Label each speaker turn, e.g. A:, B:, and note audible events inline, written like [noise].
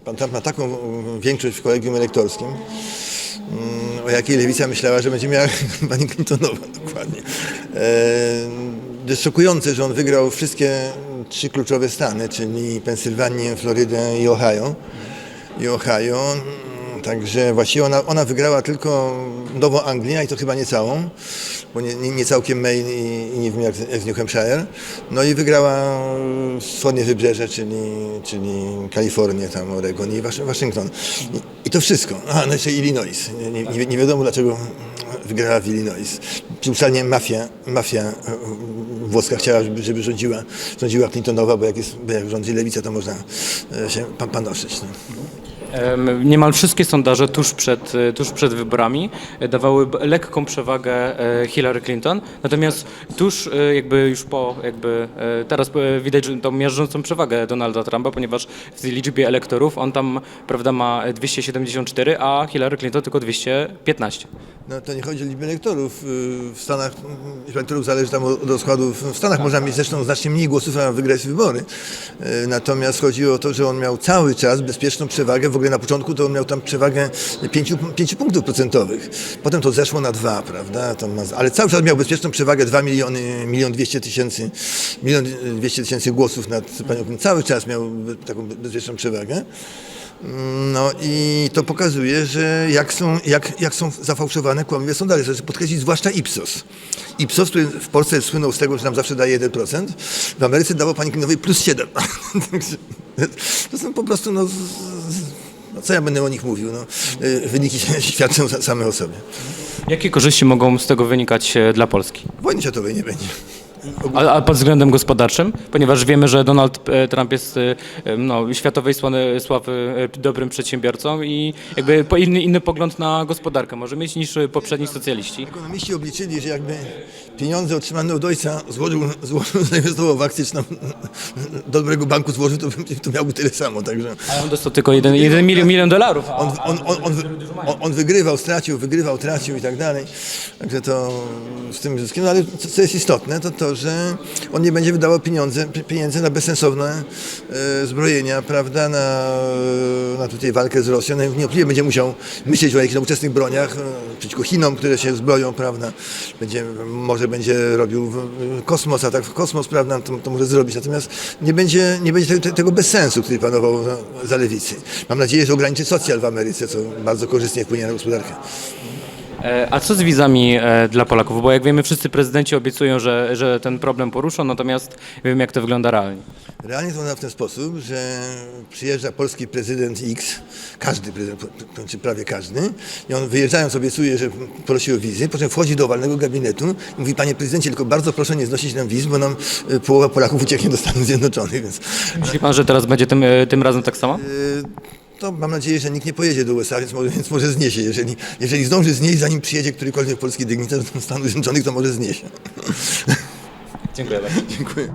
A: Pan Trump ma taką mm, większość w kolegium elektorskim, mm, o jakiej lewica myślała, że będzie miała [laughs] pani Clintonowa dokładnie. E, szokujące, że on wygrał wszystkie trzy kluczowe stany, czyli Pensylwanię, Florydę i Ohio. I Ohio. Także właściwie ona, ona wygrała tylko Nową Anglię i to chyba nie całą, bo nie, nie, nie całkiem Maine i, i nie wiem jak, jak z New Hampshire. No i wygrała wschodnie wybrzeże, czyli, czyli Kalifornię, tam Oregon i Wasz- Waszyngton. I, I to wszystko. A, no jeszcze Illinois. Nie, nie, nie wi- nie wiadomo dlaczego wygrała w Illinois. Przypuszczalnie mafia, mafia włoska chciała, żeby, żeby rządziła, rządziła Clintonowa, bo jak, jest, bo jak rządzi lewica, to można e, się pan, panoszyć. No.
B: Em, Niemal wszystkie sondaże tuż przed, e, tuż przed wyborami e, dawały lekką przewagę e, Hillary Clinton, natomiast tuż jakby już po, jakby teraz widać tą miażdżącą przewagę Donalda Trumpa, ponieważ w liczbie elektorów on tam, prawda, ma 274, a Hillary Clinton tylko 215.
A: No to nie chodzi o liczbę elektorów. y, W Stanach liczba elektorów zależy tam od rozkładu. W Stanach można mieć zresztą znacznie mniej głosów, a wygrać wybory. Y, Natomiast chodzi o to, że on miał cały czas bezpieczną przewagę. W ogóle na początku to on miał tam przewagę 5, 5 punktów procentowych. Potem to zeszło na 2, prawda? Ale cały czas miał bezpieczną przewagę 2 miliony, milion 200 tysięcy, milion 200 tysięcy głosów nad panią. Cały czas miał taką bezpieczną przewagę. No i to pokazuje, że jak są, jak, jak są zafałszowane kłamliwe sondaże. Chcę podkreślić zwłaszcza Ipsos. Ipsos, który w Polsce słynął z tego, że nam zawsze daje 1%, w Ameryce dawał pani Klinowej plus 7. Także [laughs] to są po prostu, no, no co ja będę o nich mówił, no, y, wyniki [laughs] świadczą same o sobie.
B: Jakie korzyści mogą z tego wynikać e, dla Polski?
A: Wojny światowej nie będzie.
B: A, a pod względem gospodarczym? Ponieważ wiemy, że Donald e, Trump jest e, e, no, światowej sławy dobrym przedsiębiorcą i jakby inny, inny pogląd na gospodarkę może mieć niż poprzedni socjaliści.
A: Ekonomiści obliczyli, że jakby pieniądze otrzymane od ojca złożył, złożył zainwestował w akcje, czy tam do dobrego banku złożył, to, to miałby tyle samo. Także
B: A on dostał tylko jeden, jeden milion, milion dolarów.
A: On, on, on, on, on, on wygrywał, stracił, wygrywał, tracił i tak dalej. Także to z tym zyskiem. No ale co, co jest istotne, to to, że on nie będzie wydawał pieniądze, pi- pieniędzy na bezsensowne e, zbrojenia, prawda, na, na tutaj walkę z Rosją. No, niewątpliwie będzie musiał myśleć o jakichś nowoczesnych broniach e, przeciwko Chinom, które się zbroją, prawda. Będzie, może będzie robił w- kosmos, atak w kosmos, prawda, to, to może zrobić. Natomiast nie będzie, nie będzie tego, tego bezsensu, który panował za, za lewicy. Mam nadzieję, że ograniczy socjal w Ameryce, co bardzo korzystnie wpłynie na gospodarkę.
B: E, a co z wizami e, dla Polaków? Bo jak wiemy, wszyscy prezydenci obiecują, że, że ten problem poruszą, natomiast wiemy, jak to wygląda realnie.
A: Realnie to wygląda w ten sposób, że przyjeżdża polski prezydent X, każdy prezydent, to znaczy prawie każdy, i on wyjeżdżając obiecuje, że prosi o wizy, po czym wchodzi do owalnego gabinetu i mówi, panie prezydencie, tylko bardzo proszę nie znosić nam wiz, bo nam y, połowa Polaków ucieknie do Stanów Zjednoczonych, więc
B: Myśli pan, że teraz będzie tym, e, tym razem tak samo?
A: To mam nadzieję, że nikt nie pojedzie do USA, więc może, więc może zniesie. Jeżeli, jeżeli zdąży znieść, zanim przyjedzie którykolwiek polski dygnitarz do Stanów Zjednoczonych, to może zniesie.
B: Dziękuję bardzo. [laughs]
A: Dziękuję.